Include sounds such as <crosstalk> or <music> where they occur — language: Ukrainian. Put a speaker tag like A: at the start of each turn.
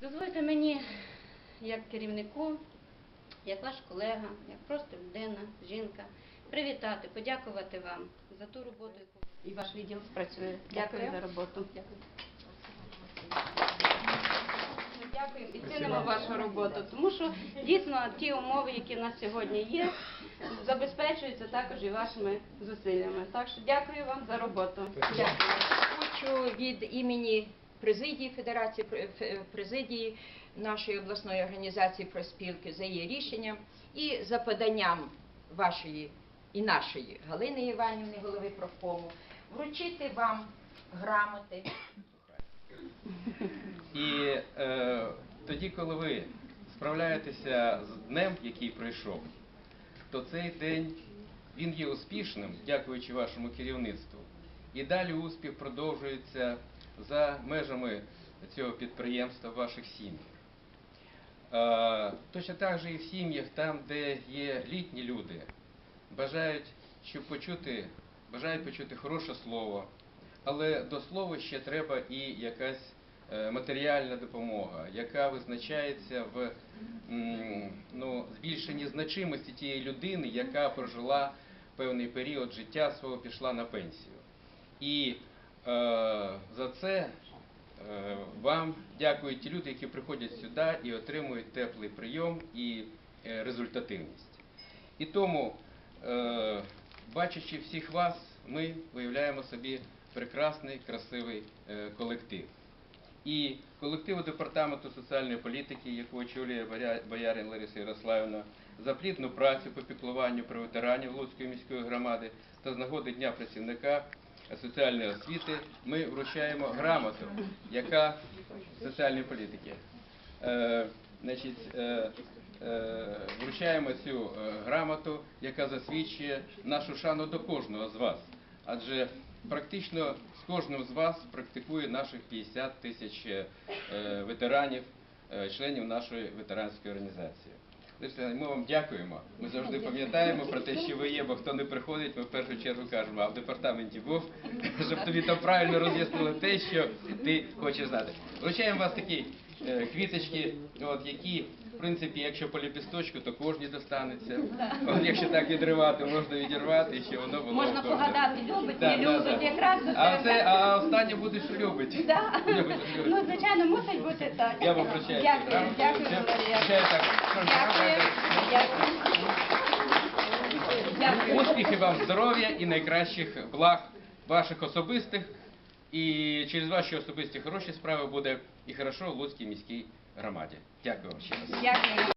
A: Дозвольте мені, як керівнику, як ваш колега, як просто людина, жінка, привітати, подякувати вам за ту роботу, яку і ваш відділ спрацює. Дякую,
B: Дякую.
A: за роботу. Дякую. Ми Дякуємо і цінимо вашу роботу, тому що дійсно ті умови, які в нас сьогодні є, забезпечуються також і вашими зусиллями. Так що дякую вам за роботу. Дякую.
B: Хочу від імені президії Федерації Пр- президії нашої обласної організації проспілки за її рішенням і за поданням вашої і нашої Галини Іванівни, голови профкому, вручити вам грамоти.
C: І е, тоді, коли ви справляєтеся з днем, який пройшов, то цей день він є успішним, дякуючи вашому керівництву. І далі успіх продовжується за межами цього підприємства в ваших сім'ях. Точно так же і в сім'ях, там, де є літні люди, бажають, щоб почути, бажають почути хороше слово, але до слова ще треба і якась е, матеріальна допомога, яка визначається в ну, збільшенні значимості тієї людини, яка прожила певний період життя свого, пішла на пенсію. І е, за це е, вам дякують ті люди, які приходять сюди і отримують теплий прийом і е, результативність. І тому, е, бачачи всіх вас, ми виявляємо собі прекрасний, красивий е, колектив. І колективу департаменту соціальної політики, яку очолює боярин Лариса Ярославівна, за плідну працю по піклуванню про ветеранів Луцької міської громади та з нагоди Дня працівника соціальної освіти ми вручаємо грамоту, яка соціальної політики. Е, значить, е, е, вручаємо цю е, грамоту, яка засвідчує нашу шану до кожного з вас. Адже практично з кожним з вас практикує наших 50 тисяч е, ветеранів, е, членів нашої ветеранської організації. Ми вам дякуємо. Ми завжди пам'ятаємо про те, що ви є, бо хто не приходить, ми в першу чергу кажемо, а в департаменті був, щоб тобі там правильно роз'яснили те, що ти хочеш знати. Вручаємо вас такі е, квіточки, от, які, в принципі, якщо по ліпісточку, то кожній достанеться. <laughs> От, якщо так відривати, можна відірвати, і щоб воно було
A: Можна
C: в
A: погадати, любить,
C: Да,
A: не
C: да,
A: любить,
C: да.
A: якраз до
C: А це, а останнє буде, що любить.
A: Да. <laughs>
C: Любить, любить.
A: Ну, звичайно, мусить бути так.
C: Я вам цю
A: Дякую,
C: грамоту.
A: дякую, Валерія.
C: так.
A: Дякую, дякую. Дякую.
C: Успіхів вам, здоров'я і найкращих благ ваших особистих. І через ваші особисті хороші справи буде і хорошо в Луцькій міській громаді. Дякую вам ще раз.
A: Дякую.